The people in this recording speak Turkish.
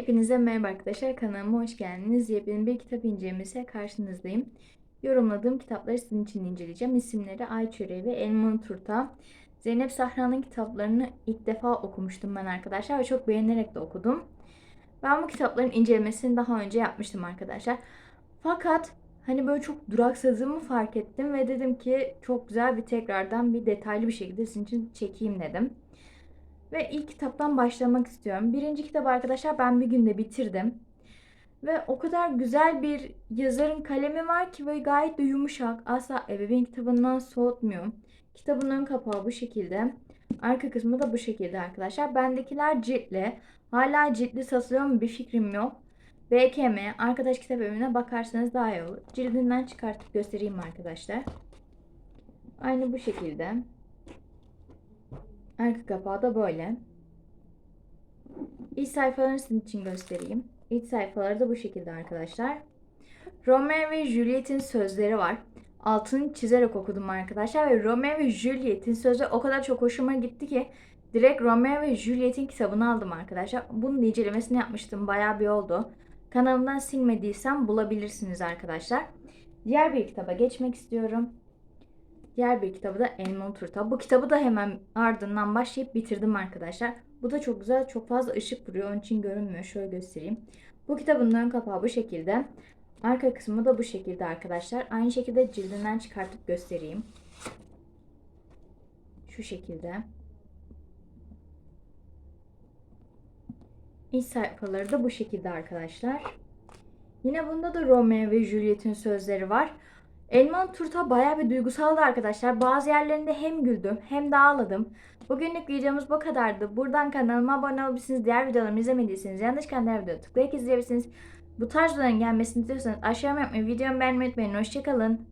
Hepinize merhaba arkadaşlar. Kanalıma hoş geldiniz. Yepyeni bir kitap incelemesiyle karşınızdayım. Yorumladığım kitapları sizin için inceleyeceğim. İsimleri Ay Çöreği ve Elmalı Turta. Zeynep Sahra'nın kitaplarını ilk defa okumuştum ben arkadaşlar ve çok beğenerek de okudum. Ben bu kitapların incelemesini daha önce yapmıştım arkadaşlar. Fakat hani böyle çok duraksadığımı fark ettim ve dedim ki çok güzel bir tekrardan bir detaylı bir şekilde sizin için çekeyim dedim. Ve ilk kitaptan başlamak istiyorum. Birinci kitap arkadaşlar ben bir günde bitirdim. Ve o kadar güzel bir yazarın kalemi var ki ve gayet de yumuşak. Asla ebeveyn kitabından soğutmuyor. Kitabın ön kapağı bu şekilde. Arka kısmı da bu şekilde arkadaşlar. Bendekiler ciltli. Hala ciltli satılıyor mu bir fikrim yok. BKM arkadaş kitap evine bakarsanız daha iyi olur. Cildinden çıkartıp göstereyim arkadaşlar. Aynı bu şekilde. Arka kapağı da böyle. İç sayfalarını sizin için göstereyim. İç sayfaları da bu şekilde arkadaşlar. Romeo ve Juliet'in sözleri var. Altını çizerek okudum arkadaşlar ve Romeo ve Juliet'in sözü o kadar çok hoşuma gitti ki direkt Romeo ve Juliet'in kitabını aldım arkadaşlar. Bunun incelemesini yapmıştım. Bayağı bir oldu. Kanalımdan silmediysem bulabilirsiniz arkadaşlar. Diğer bir kitaba geçmek istiyorum. Diğer bir kitabı da Elmalı Turta. Bu kitabı da hemen ardından başlayıp bitirdim arkadaşlar. Bu da çok güzel, çok fazla ışık vuruyor. Onun için görünmüyor. Şöyle göstereyim. Bu kitabın ön kapağı bu şekilde. Arka kısmı da bu şekilde arkadaşlar. Aynı şekilde cildinden çıkartıp göstereyim. Şu şekilde. İç sayfaları da bu şekilde arkadaşlar. Yine bunda da Romeo ve Juliet'in sözleri var. Elmalı Turta bayağı bir duygusaldı arkadaşlar. Bazı yerlerinde hem güldüm hem de ağladım. Bugünlük videomuz bu kadardı. Buradan kanalıma abone olabilirsiniz. Diğer videolarımı izlemediyseniz yanlış diğer videoyu tıklayıp izleyebilirsiniz. Bu tarz videoların gelmesini istiyorsanız aşağıya yapmayı, videomu beğenmeyi unutmayın. Hoşçakalın.